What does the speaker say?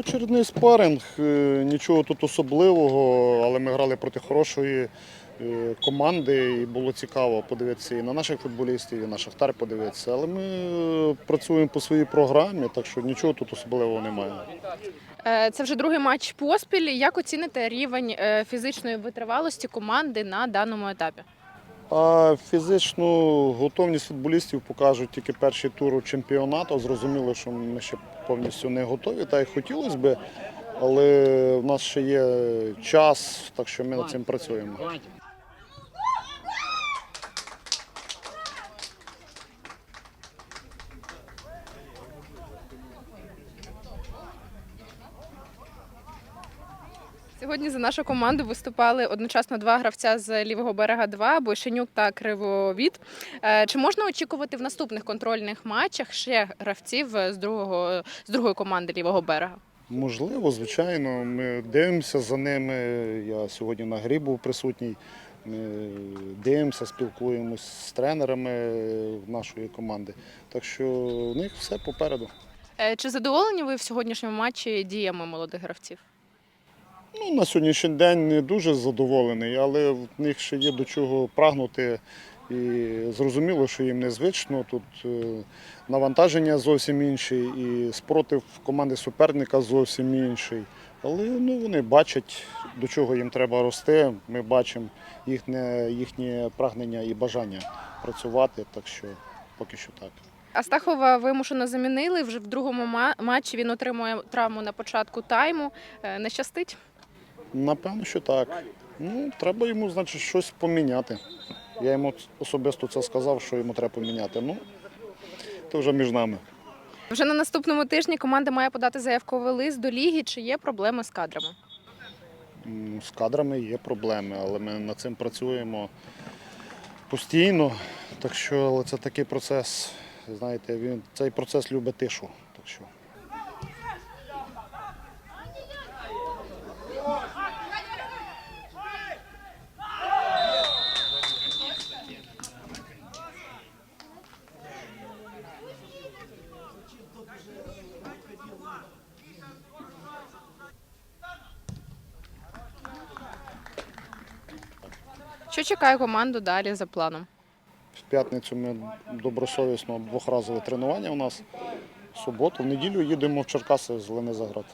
очередний спаринг, е, нічого тут особливого, але ми грали проти хорошої е, команди і було цікаво подивитися і на наших футболістів, і на Шахтар подивитися. Але ми е, працюємо по своїй програмі, так що нічого тут особливого немає. Це вже другий матч поспіль. Як оціните рівень фізичної витривалості команди на даному етапі? А фізичну готовність футболістів покажуть тільки перший тур чемпіонату. Зрозуміло, що ми ще повністю не готові, та й хотілося б, але в нас ще є час, так що ми над цим працюємо. Сьогодні за нашу команду виступали одночасно два гравця з лівого берега 2 Бойшенюк та Кривовід. Е, Чи можна очікувати в наступних контрольних матчах ще гравців з другого з другої команди лівого берега? Можливо, звичайно. Ми дивимося за ними. Я сьогодні на грі був присутній. Ми дивимося, спілкуємось з тренерами нашої команди. Так що у них все попереду. Е, Чи задоволені ви в сьогоднішньому матчі діями молодих гравців? Ну, на сьогоднішній день не дуже задоволений, але в них ще є до чого прагнути. І зрозуміло, що їм незвично. Тут е, навантаження зовсім інше, і спротив команди суперника зовсім інший. Але ну, вони бачать, до чого їм треба рости. Ми бачимо їхнє, їхнє прагнення і бажання працювати, так що поки що так. Астахова вимушено замінили. Вже в другому матчі він отримує травму на початку тайму. Е, Не щастить? Напевно, що так. Ну, треба йому, значить, щось поміняти. Я йому особисто це сказав, що йому треба поміняти. Ну, це вже між нами. Вже на наступному тижні команда має подати заявковий лист до ліги. Чи є проблеми з кадрами? З кадрами є проблеми, але ми над цим працюємо постійно. Так що але це такий процес. Знаєте, він цей процес любить тишу. Так що. Що чекає команду далі за планом? В п'ятницю ми добросовісно двохразове тренування у нас. В суботу, в неділю їдемо в Черкаси з Ленизаград.